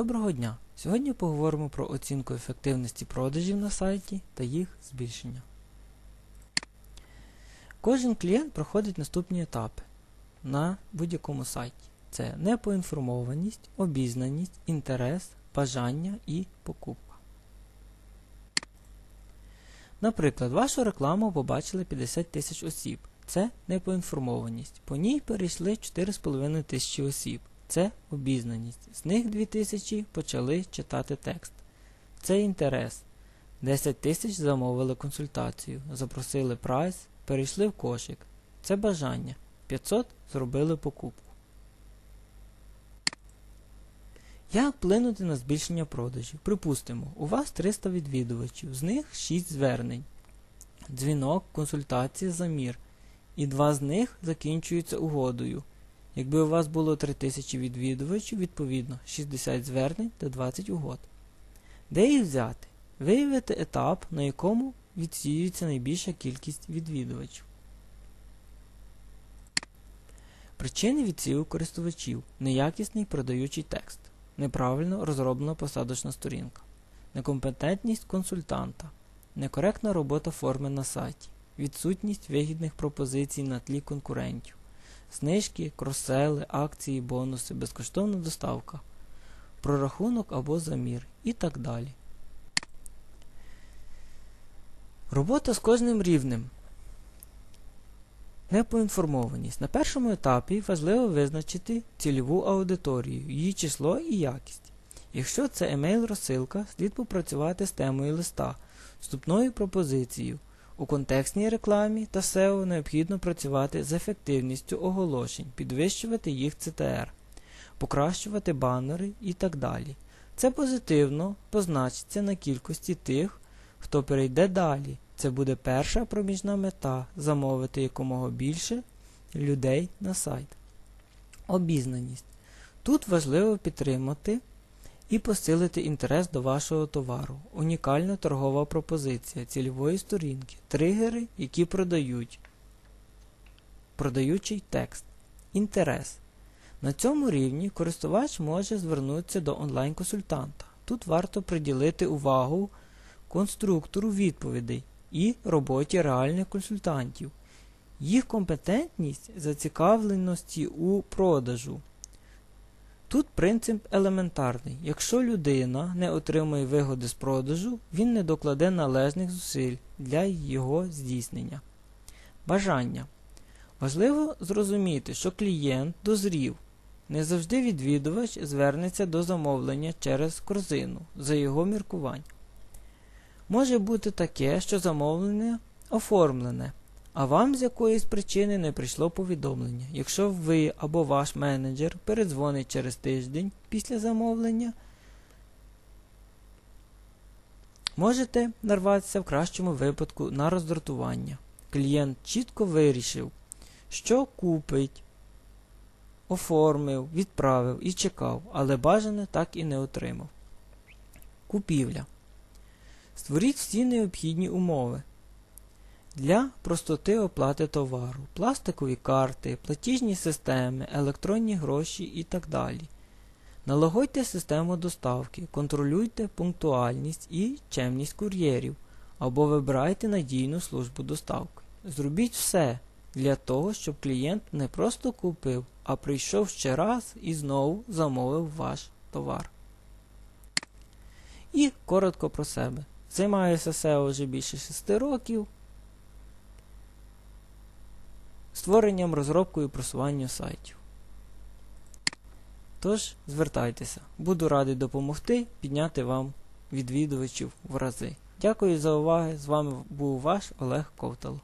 Доброго дня! Сьогодні поговоримо про оцінку ефективності продажів на сайті та їх збільшення. Кожен клієнт проходить наступні етапи на будь-якому сайті. Це непоінформованість, обізнаність, інтерес, бажання і покупка. Наприклад, вашу рекламу побачили 50 тисяч осіб. Це непоінформованість. По ній перейшли 4,5 тисячі осіб. Це обізнаність. З них 2000 почали читати текст. Це інтерес. 10 тисяч замовили консультацію, запросили прайс, перейшли в кошик. Це бажання. 500 зробили покупку. Як вплинути на збільшення продажів? Припустимо, у вас 300 відвідувачів, з них 6 звернень. Дзвінок, консультація, замір. І два з них закінчуються угодою. Якби у вас було 3000 відвідувачів, відповідно 60 звернень та 20 угод. Де їх взяти? Виявити етап, на якому відсіюється найбільша кількість відвідувачів. Причини відсіву користувачів неякісний продаючий текст, неправильно розроблена посадочна сторінка, некомпетентність консультанта, некоректна робота форми на сайті, відсутність вигідних пропозицій на тлі конкурентів, знижки, кросели, акції, бонуси, безкоштовна доставка, прорахунок або замір і так далі. Робота з кожним рівнем. Непоінформованість. На першому етапі важливо визначити цільову аудиторію, її число і якість. Якщо це емейл-розсилка, слід попрацювати з темою листа, вступною пропозицією. У контекстній рекламі та SEO необхідно працювати з ефективністю оголошень, підвищувати їх CTR, покращувати банери і так далі. Це позитивно позначиться на кількості тих, хто перейде далі. Це буде перша проміжна мета замовити якомога більше людей на сайт. Обізнаність. Тут важливо підтримати і посилити інтерес до вашого товару, унікальна торгова пропозиція цільової сторінки, тригери, які продають, продаючий текст, інтерес. На цьому рівні користувач може звернутися до онлайн-консультанта. Тут варто приділити увагу конструктору відповідей і роботі реальних консультантів, їх компетентність зацікавленості у продажу. Тут принцип елементарний. Якщо людина не отримує вигоди з продажу, він не докладе належних зусиль для його здійснення. Бажання. Важливо зрозуміти, що клієнт дозрів. Не завжди відвідувач звернеться до замовлення через корзину за його міркувань. Може бути таке, що замовлення оформлене, а вам з якоїсь причини не прийшло повідомлення. Якщо ви або ваш менеджер передзвонить через тиждень після замовлення, можете нарватися в кращому випадку на роздратування. Клієнт чітко вирішив, що купить, оформив, відправив і чекав, але бажане так і не отримав. Купівля. Створіть всі необхідні умови для простоти оплати товару, пластикові карти, платіжні системи, електронні гроші і так далі. Налагодьте систему доставки, контролюйте пунктуальність і чемність кур'єрів або вибирайте надійну службу доставки. Зробіть все для того, щоб клієнт не просто купив, а прийшов ще раз і знову замовив ваш товар. І коротко про себе. Займаюся SEO вже більше 6 років. Створенням, розробкою і просуванням сайтів. Тож, звертайтеся. Буду радий допомогти підняти вам відвідувачів в рази. Дякую за увагу. З вами був ваш Олег Ковтало.